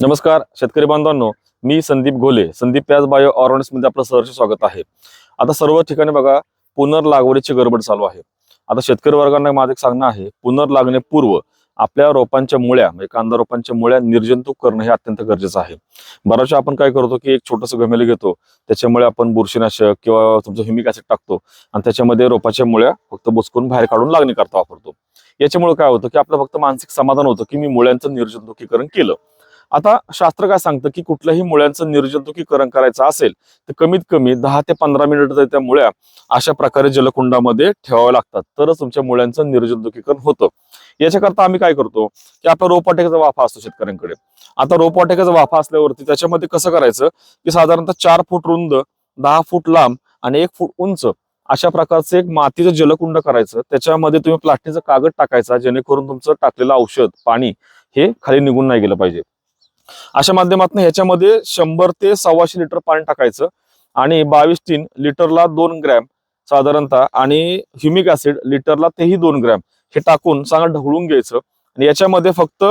नमस्कार शेतकरी बांधवांनो मी संदीप घोले संदीप प्याज बायो ऑर्गॅनिक्समध्ये आपलं सहर्ष स्वागत आहे. आता सर्व ठिकाणी बघा पुनर्लागवडीची गडबड चालू आहे. आता शेतकरी वर्गांना माझं एक सांगणं आहे पुनर्लागण्यापूर्व आपल्या रोपांच्या मुळ्या म्हणजे कांदा रोपांच्या मुळ्या निर्जंतुक करणं हे अत्यंत गरजेचं आहे. बऱ्याचशा आपण काय करतो की एक छोटंसं गमेल घेतो त्याच्यामुळे आपण बुरशीनाशक किंवा तुमचं ह्युमिक ऍसिड टाकतो आणि त्याच्यामध्ये रोपाच्या मुळ्या फक्त बुचकून बाहेर काढून लागणी करता वापरतो. याच्यामुळे काय होतं की आपलं फक्त मानसिक समाधान होतं की मी मुळ्यांचं निर्जंतुकीकरण केलं. आता शास्त्र काय सांगतं की कुठल्याही मुळ्यांचं निर्जंतुकीकरण करायचं असेल तर कमीत कमी दहा ते पंधरा मिनिट तरी त्या मुळ्या अशा प्रकारे जलकुंडामध्ये ठेवाव्या लागतात. तरच तुमच्या मुळ्यांचं निर्जंतुकीकरण होतं. याच्याकरता आम्ही काय करतो की आपला रोपवाटिकेचा वाफा असतो शेतकऱ्यांकडे. आता रोपवाटिकेचा वाफा असल्यावरती त्याच्यामध्ये कसं करायचं की साधारणतः चार फूट रुंद दहा फूट लांब आणि एक फूट उंच अशा प्रकारचं एक मातीचं जलकुंड करायचं. त्याच्यामध्ये तुम्ही प्लास्टिकचा कागद टाकायचा जेणेकरून तुमचं टाकलेलं औषध पाणी हे खाली निघून नाही गेलं पाहिजे. अशा माध्यमातून ह्याच्यामध्ये शंभर ते सव्वाशे लिटर पाणी टाकायचं आणि बावीस तीन लिटरला दोन ग्रॅम साधारणतः आणि ह्युमिक ऍसिड लिटरला तेही दोन ग्रॅम हे टाकून चांगलं ढवळून घ्यायचं. आणि याच्यामध्ये फक्त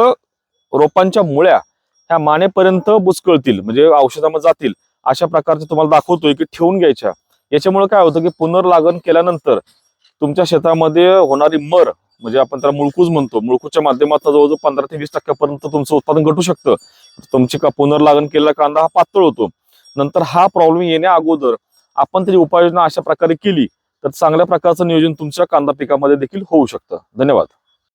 रोपांच्या मुळ्या ह्या मानेपर्यंत बुचकळतील म्हणजे औषधामध्ये जातील अशा प्रकारचे तुम्हाला दाखवतोय की ठेवून घ्यायच्या. याच्यामुळे काय होतं की पुनर्लागण केल्यानंतर तुमच्या शेतामध्ये होणारी मर म्हणजे आपण त्याला मुळकूज म्हणतो मुळकूजच्या माध्यमातून जवळजवळ पंधरा ते वीस टक्क्यापर्यंत तुमचं उत्पादन घटू शकतं. तुमची का पुनर्लागण केलेला कांदा हा पातळ होतो. नंतर हा प्रॉब्लेम येण्या अगोदर आपण त्याची उपाययोजना अशा प्रकारे केली तर चांगल्या प्रकारचं नियोजन तुमच्या कांदा पिकामध्ये देखील होऊ शकतं. धन्यवाद.